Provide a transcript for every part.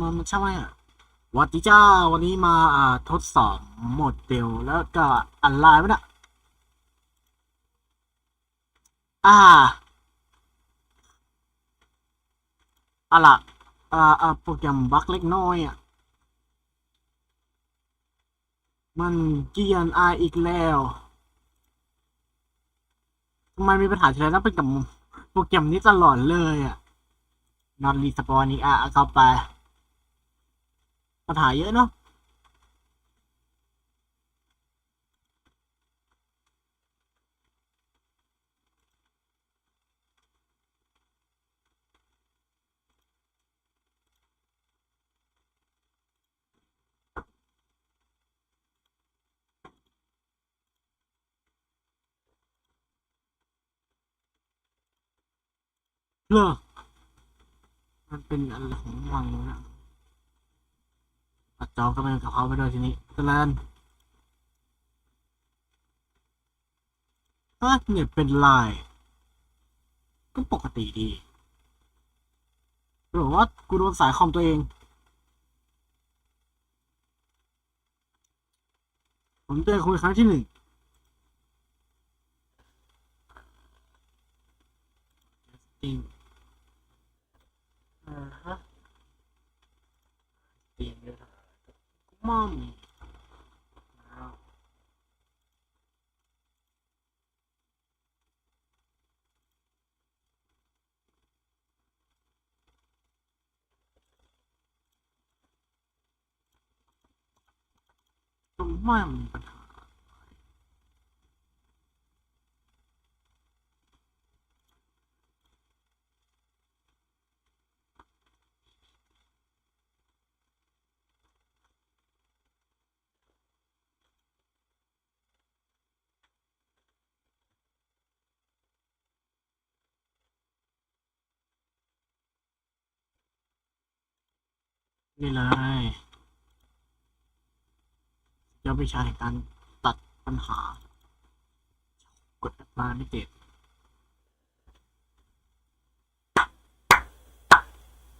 มันมันใช่ไหมอะวัสดีจ้าวันนี้มาอ่าทดสอบโหมดเดลแล้วก็อันไลน์ไหมนะอ่าอะล่ะอ่าอ่าโปรแกรมบั๊กเล็กน้อยอะมันเกียนอายอีกแล้วทำไมมีปัญหาทีไรต้องเป็นกับโปรแกรมนี้ตลอดเลยอะนอนรีสปอนอีกอะเข้าไป ปัญหาเยอะเนาะเลิกมันเป็นอะไรของมันนะ ปัดจอก็ไปกับเขาไปด้วยทีนี้เจริญถ้าเน็ตเป็นลาย ก็ปกติดีหรือว่ากูโดนสายคอมตัวเอง ผมเจอคุยครั้งที่หนึ่งจริงอ่าฮะจริงเลยครับ ม่อมอ้าวก็ไม่มีปัญหา นี่เลยจะวิชาแห่งการตัดปัญหา กดอัตราไม่ติด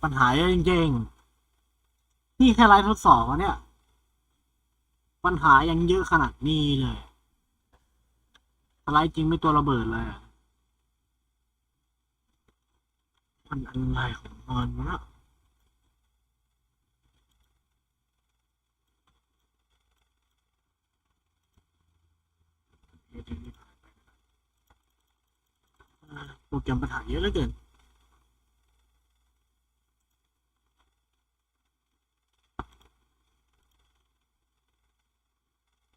ปัญหาเยอะจริงๆ นี่แค่ไลฟ์ทดสอบวะเนี่ย ปัญหายังเยอะขนาดนี้เลยสไลด์จริงไม่ตัวระเบิดเลยมันอะไรของมันวะเนะ โป รแกรมปัญหาเยอะเหลือเกิน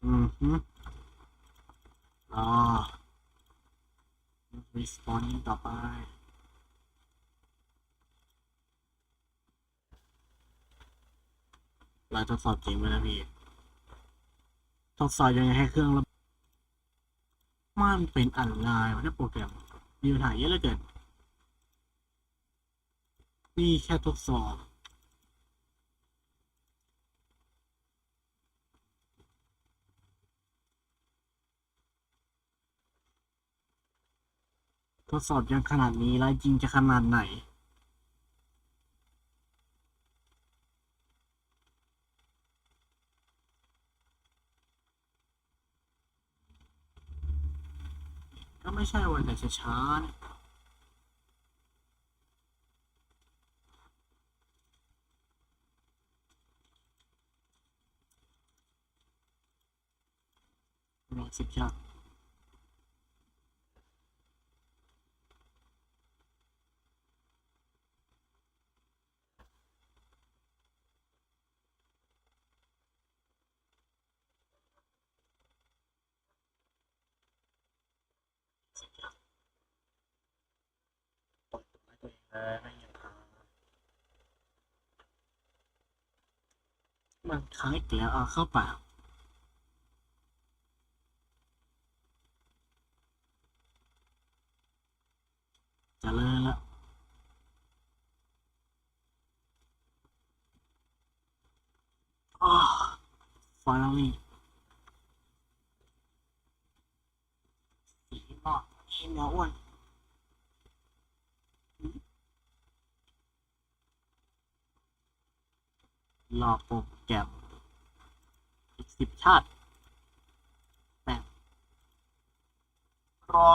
อืมฮึรอ responding ต่อไปลายทดสอบจริงไหมนะพี่ ทดสอบยังไงให้เครื่องระมันเป็นอะไรวะเนี่ยโปรแกรม มีปัญหาเยอะเหลือเกินนี่แค่ทดสอบทดสอบยังขนาดนี้แล้วจริงจะขนาดไหน ไม่ใช่วันแต่จะช้าๆนะรอสิบยาก มันคล้างอีกแล้วเอาเข้าปากจะเลยละอ๋อ finally สีหม้ออีหมออ้วน รอโปรแกรมอีกสิบชาติรอ